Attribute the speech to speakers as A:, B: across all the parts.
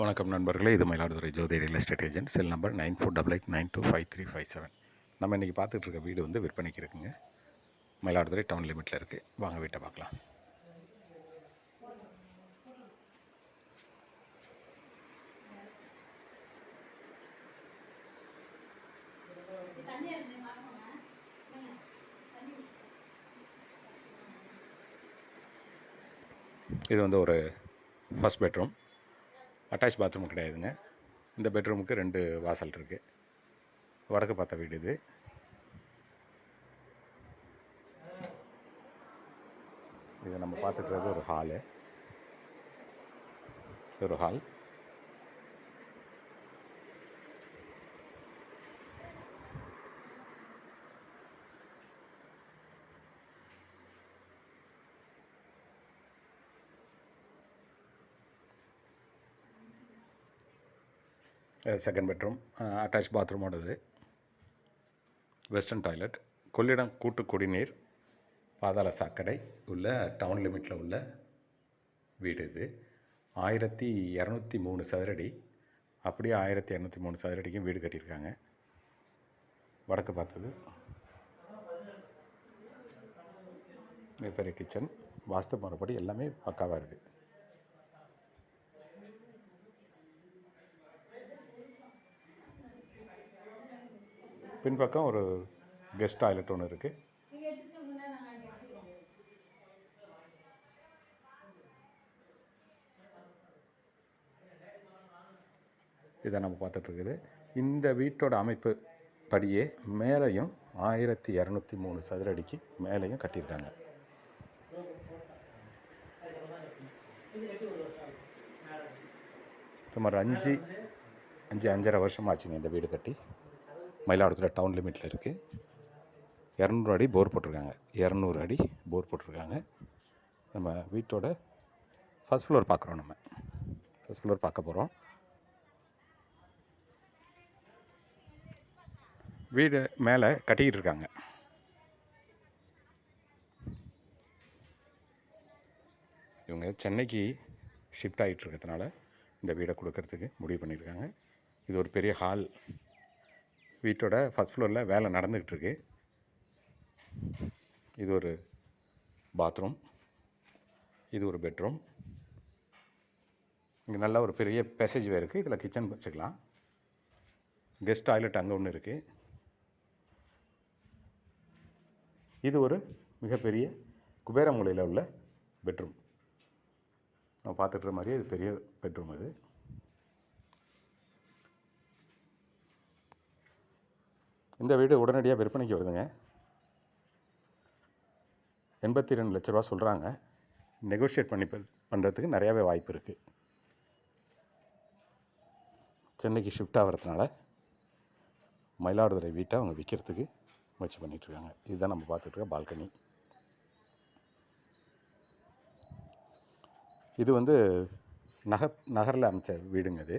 A: வணக்கம் நண்பர்களே இது Mayiladuthurai Jothi real estate agent. Cell number nine four double eight nine two five three five seven. நம்ம இன்றைக்கி பார்த்துட்டு இருக்க வீடு வந்து விற்பனைக்கு இருக்குங்க. மயிலாடுதுறை டவுன் லிமிட்டில் இருக்குது வாங்க வீட்டை பார்க்கலாம். இது வந்து ஒரு ஃபஸ்ட் பெட்ரூம் அட்டாச் பாத்ரூம் கிடையாதுங்க. இந்த பெட்ரூமுக்கு ரெண்டு வாசல் இருக்குது வடக்கு பார்த்த வீடு இது. இது நம்ம பார்த்துட்டுறது ஒரு ஹாலு ஒரு ஹால் செகண்ட் பெட்ரூம் அட்டாச் பாத்ரூமோடது வெஸ்டர்ன் டாய்லெட் கொள்ளிடம் கூட்டு குடிநீர் பாதாள சாக்கடை உள்ள டவுன் லிமிட்டில் உள்ள வீடு இது. ஆயிரத்தி இரநூத்தி மூணு சதுரடி. அப்படியே ஆயிரத்தி இரநூத்தி மூணு சதுரடிக்கும் வீடு கட்டியிருக்காங்க. வடக்கு பார்த்தது. மிகப்பெரிய கிச்சன் வாஸ்து மறுபடி எல்லாமே பக்காவாக இருக்குது பின்பக்கம் ஒரு கெஸ்ட் டாய்லெட் ஒன்று இருக்குது இதை நம்ம பார்த்துட்ருக்குது இந்த வீட்டோட அமைப்பு படியே மேலேயும் ஆயிரத்தி இரநூத்தி மூணு சதுர அடிக்கு மேலேயும் கட்டியிருக்காங்க. சுமார் அஞ்சு அஞ்சு அஞ்சரை வருஷம் ஆச்சுங்க இந்த வீடு கட்டி. மயிலாடுதுறை டவுன் லிமிட்டில் இருக்குது இரநூறு அடி போர் போட்டிருக்காங்க. இரநூறு அடி போர் போட்டிருக்காங்க. நம்ம வீட்டோட ஃபஸ்ட் ஃப்ளோர் பார்க்குறோம் நம்ம. ஃபஸ்ட் ஃப்ளோர் பார்க்க போகிறோம் வீடு மேலே கட்டிக்கிட்டு இருக்காங்க. இவங்க சென்னைக்கு ஷிஃப்ட் ஆகிட்டு இருக்கிறதுனால இந்த வீடை கொடுக்கறதுக்கு முடிவு பண்ணியிருக்காங்க. இது ஒரு பெரிய ஹால் வீட்டோட ஃபஸ்ட் ஃப்ளோரில் வேலை நடந்துக்கிட்டு இருக்கு இது ஒரு பாத்ரூம் இது ஒரு பெட்ரூம் இங்கே நல்ல ஒரு பெரிய பேசேஜ் வே இருக்குது இதில் கிச்சன் வச்சுக்கலாம். கெஸ்ட் டாய்லெட் அங்கே ஒன்று இருக்குது இது ஒரு மிகப்பெரிய குபேரமூலையில் உள்ள பெட்ரூம் நம்ம பார்த்துட்டு மாதிரியே இது பெரிய பெட்ரூம் இது இந்த வீடு உடனடியாக விற்பனைக்கு வருதுங்க. எண்பத்தி ரெண்டு லட்ச ரூபா சொல்கிறாங்க நெகோஷியேட் பண்ணி பண்ணுறதுக்கு நிறையாவே வாய்ப்பு இருக்குது சென்னைக்கு ஷிஃப்ட் ஆகிறதுனால மயிலாடுதுறை வீட்டை அவங்க விற்கிறதுக்கு முயற்சி பண்ணிகிட்ருக்காங்க இதுதான் நம்ம பார்த்துட்ருக்க பால்கனி. இது வந்து நகர் நகரில் அமைச்ச வீடுங்க இது.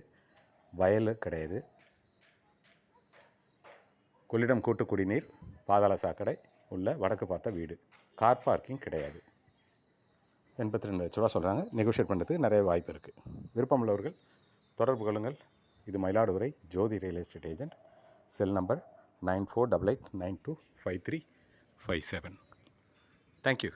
A: வயல் கிடையாது. கொள்ளிடம் கூட்டு குடிநீர் பாதாள சாக்கடை உள்ள வடக்கு பார்த்த வீடு. கார் பார்க்கிங் கிடையாது. எண்பத்தி ரெண்டு லட்ச ரூபா சொல்கிறாங்க நெகோஷியேட் பண்ணுறதுக்கு நிறைய வாய்ப்பு இருக்குது விருப்பம் உள்ளவர்கள் தொடர்பு கொள்ளுங்கள். இது Mayiladuthurai Jothi real estate agent cell number nine four double eight nine two five three five seven thank you